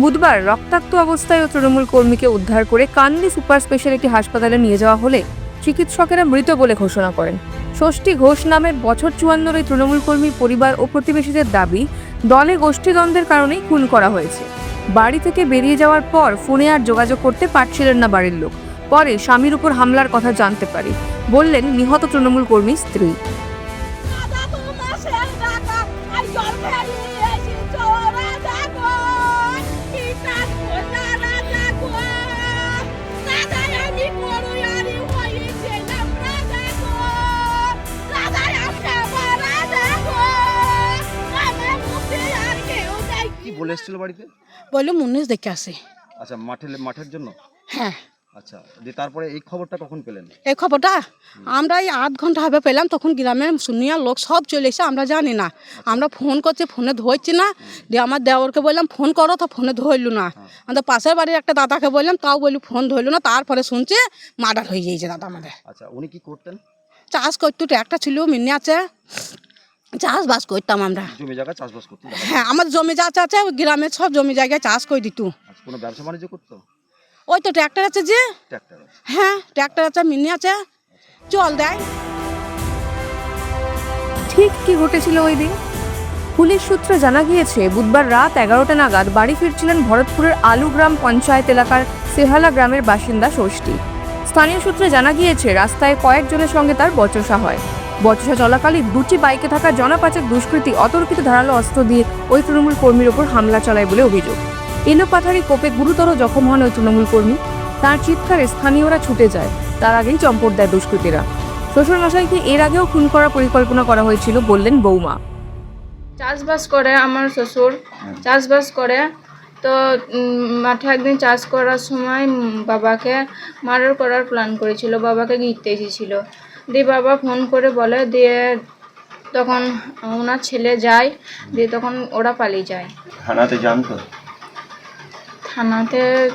বুধবার রক্তাক্ত অবস্থায় ও তৃণমূল কর্মীকে উদ্ধার করে কান্দি সুপার স্পেশালিটি হাসপাতালে নিয়ে যাওয়া হলে চিকিৎসকেরা মৃত বলে ঘোষণা করেন। ষষ্ঠী ঘোষ নামের বছর চুয়ান্নর এই তৃণমূল কর্মী পরিবার ও প্রতিবেশীদের দাবি, দলে গোষ্ঠীদ্বন্দ্বের কারণেই খুন করা হয়েছে। বাড়ি থেকে বেরিয়ে যাওয়ার পর ফোনে আর যোগাযোগ করতে পারছিলেন না বাড়ির লোক। পরে স্বামীর উপর হামলার কথা জানতে পারি, বললেন নিহত তৃণমূল কর্মীর স্ত্রী। বলে এসেছিল বাড়িতে? বলল মুন্নিশ দেখে আসে। আচ্ছা মাঠে মাঠের জন্য? হ্যাঁ। আচ্ছা দিয়ে তারপরে এই খবরটা কখন পেলেন? এই খবরটা আমরা এই আধ ঘণ্টা হবে পেলাম তখন গ্রামের শুনিয়া লোক সব চলে এসে আমরা জানি না। আমরা ফোন করছি ফোনে ধরছি না। দিয়ে আমার দেওরকে বললাম ফোন করো তো ফোনে ধরলো না। আমাদের পাশের বাড়ির একটা দাদাকে বললাম তাও বলি ফোন ধরলো না। তারপরে শুনছে মার্ডার হয়ে গিয়েছে দাদা আমাদের। আচ্ছা উনি কি করতেন? চাষ করতো একটা ছিল মিন্নি আছে। চাষবাস করতাম আমরা। জমি জায়গা চাষবাস করতেন? হ্যাঁ আমার জমি যা আছে ওই গ্রামের সব জমি জায়গায় চাষ করে দিত। আচ্ছা কোনো ব্যবসা বাণিজ্য করতো? ওই তো ট্র্যাক্টর আছে যে। হ্যাঁ ট্র্যাক্টর আছে মিন্নি আছে। জল দেয়। ঠিক কি ঘটেছিল ওই দিন? পুলিশ সূত্রে জানা গিয়েছে বুধবার রাত এগারোটা নাগাদ বাড়ি ফিরছিলেন ভরতপুরের আলুগ্রাম পঞ্চায়েত এলাকার সেহালা গ্রামের বাসিন্দা ষষ্ঠী। স্থানীয় সূত্রে জানা গিয়েছে রাস্তায় কয়েকজনের সঙ্গে তার বচসা হয়। বচসা চলাকালীন দুটি বাইকে থাকা জনাপাচক দুষ্কৃতী অতর্কিত ধারালো অস্ত্র দিয়ে ওই তৃণমূল কর্মীর ওপর হামলা চালায় বলে অভিযোগ। এলোপাথারি কোপে গুরুতর জখম হন ওই তৃণমূল কর্মী। তার চিৎকারে স্থানীয়রা ছুটে যায়। তার আগেই চম্পট দেয় দুষ্কৃতীরা। শ্বশুরমশাইকে এর আগেও খুন করার পরিকল্পনা করা হয়েছিল বললেন বৌমা। চাষবাস করে আমার শ্বশুর। চাষবাস করে। তো মাঠে একদিন চাষ করার সময় বাবাকে মার্ডার করার প্ল্যান করেছিল। বাবাকে ঘিরতে এসেছিল দিয়ে বাবা ফোন করে বলে দিয়ে তখন ওনার ছেলে যায় দিয়ে তখন ওরা পালিয়ে যায়। থানাতে জানতো? থানাতে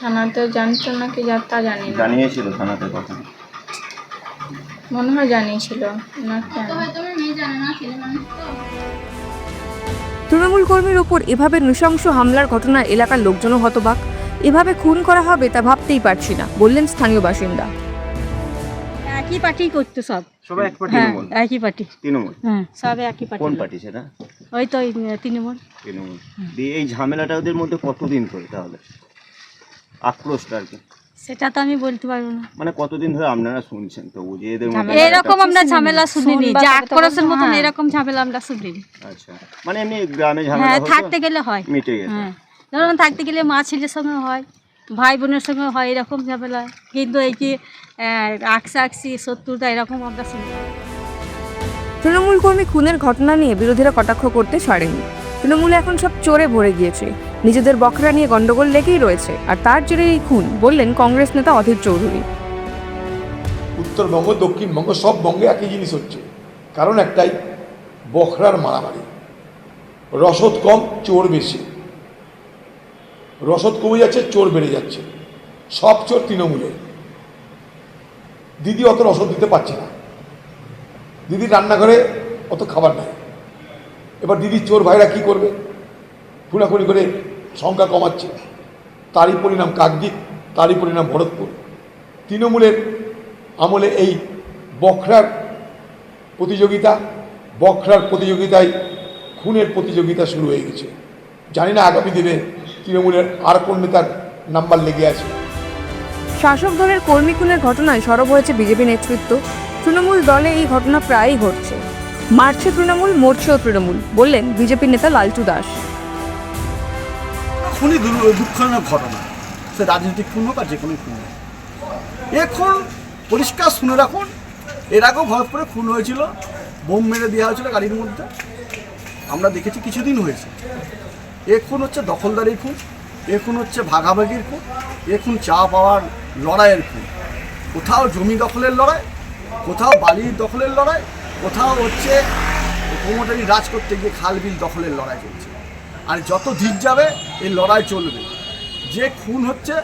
থানাতে জানতো নাকি যা- তা জানি না। জানিয়েছিল থানাতে কথা? মনে হয় জানিয়েছিল। না কেন তৃণমূল কর্মীর ওপর এভাবে নৃশংস হামলার ঘটনায় এলাকার লোকজনও হতবাক। এভাবে খুন করা হবে তা ভাবতেই পারছি না বললেন স্থানীয় বাসিন্দা। একই পার্টি করতো সব। সবাই এক পার্টি হ্যাঁ তৃণমূল একই পার্টি। তৃণমূল? হ্যাঁ সব একই পার্টি কোন পার্টি সেটা? ওই তো ওই তৃণমূল। তৃণমূল। দিয়ে এই ঝামেলাটা ওদের মধ্যে কতদিন ধরে তাহলে? আক্রোশটা আর কি? সেটা তো আমি বলতে পারব না। মানে কতদিন ধরে আপনারা শুনছেন? তো যে এদের মধ্যে এরকম আমরা ঝামেলা শুনিনি। যে আক্রোশের মতন হ্যাঁ। এরকম ঝামেলা আমরা শুনিনি। আচ্ছা। মানে এমনি গ্রামে ঝামেলা হ্যাঁ থাকতে গেলে হয়। মিটে গেছে। হ্যাঁ। ধরুন থাকতে গেলে মা ছেলের সঙ্গে হয়। ভাই বোনের সঙ্গে হয় এরকম ঝামেলা। কিন্তু এই যে আকসা আকসি শত্রুতা এরকম আমরা শুনি। তৃণমূল কর্মী খুনের ঘটনা নিয়ে বিরোধীরা কটাক্ষ করতে ছাড়েনি তৃণমূলে এখন সব চোরে ভরে গিয়েছে। নিজেদের বকরা নিয়ে গন্ডগোল লেগেই রয়েছে। আর তার জেরে এই খুন বললেন কংগ্রেস নেতা অধীর চৌধুরী। উত্তরবঙ্গ দক্ষিণবঙ্গ সব বঙ্গে একই জিনিস হচ্ছে। কারণ একটাই বখরার মারামারি। রসদ কম চোর বেশি। রসদ কমে যাচ্ছে, চোর বেড়ে যাচ্ছে। সব চোর তৃণমূলের দিদি অত রসদ দিতে পারছে না। দিদি রান্নাঘরে অত খাবার নাই। এবার দিদি চোর ভাইরা কি করবে? খুনাখুনি করে সংখ্যা কমাচ্ছে। তারই পরিণাম কাকদ্বীপ, তারই পরিণাম ভরতপুর। তৃণমূলের আমলে এই বখরার প্রতিযোগিতা, বখরার প্রতিযোগিতায় খুনের প্রতিযোগিতা শুরু হয়ে গেছে। জানি না আগামী দিনে তৃণমূলের আর কোন নেতার নাম্বার লেগে আছে? শাসক দলের কর্মী খুনের ঘটনায় সরব হয়েছে বিজেপি নেতৃত্ব। তৃণমূল দলে এই ঘটনা প্রায়ই ঘটছে। মারছে তৃণমূল মরছেও তৃণমূল বললেন বিজেপি নেতা লালটু দাস। খুনই দু- দুঃখজনক ঘটনা। সে রাজনৈতিক খুন হোক আর যে কোনো খুন হোক এখন পরিষ্কার শুনে রাখুন এর আগেও ভরতপুরে খুন হয়েছিল বোম মেরে দেওয়া হয়েছিল গাড়ির মধ্যে। আমরা দেখেছি কিছুদিন হয়েছে। এ খুন হচ্ছে দখলদারি খুন, এ খুন হচ্ছে ভাগাভাগির খুন, এ খুন চা পাওয়ার লড়াইয়ের খুন। কোথাও জমি দখলের লড়াই, কোথাও বালি দখলের লড়াই, কোথাও হচ্ছে প্রমোটারি রাজ করতে গিয়ে খাল বিল দখলের লড়াই চলছে। আর যত দিক যাবে এই লড়াই চলবে। যে খুন হচ্ছে,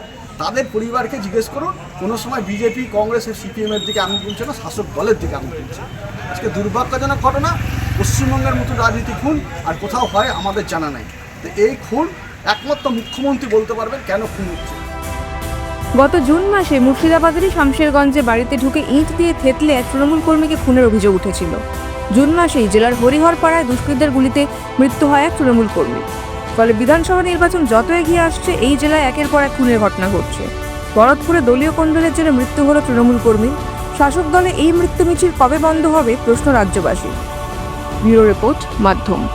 তাদের পরিবারকে জিজ্ঞেস করুন, কোনো সময় বিজেপি কংগ্রেসের সিপিএমের দিকে আঙুল তুলছে না, শাসক দলের দিকে আঙুল তুলছে। আজকে দুর্ভাগ্যজনক ঘটনা, পশ্চিমবঙ্গের মতো রাজনীতি খুন আর কোথাও হয় আমাদের জানা নাই। এই খুন একমাত্র মুখ্যমন্ত্রী বলতে পারবেন কেন খুন হচ্ছে? গত জুন মাসে মুর্শিদাবাদেরই শামশেরগঞ্জে বাড়িতে ঢুকে ইট দিয়ে থেতলে এক তৃণমূল কর্মীকে খুনের অভিযোগ উঠেছিল। জুন মাসেই জেলার হরিহরপাড়ায় দুষ্কৃতীদের গুলিতে মৃত্যু হয় এক তৃণমূল কর্মী। ফলে বিধানসভা নির্বাচন যত এগিয়ে আসছে, এই জেলায় একের পর এক খুনের ঘটনা ঘটছে। ভরতপুরে দলীয় কোন্দলের জন্য মৃত্যু হলো তৃণমূল কর্মী। শাসক দলে এই মৃত্যু মিছিল কবে বন্ধ হবে প্রশ্ন রাজ্যবাসী ব্যুরো রিপোর্ট, মাধ্যম।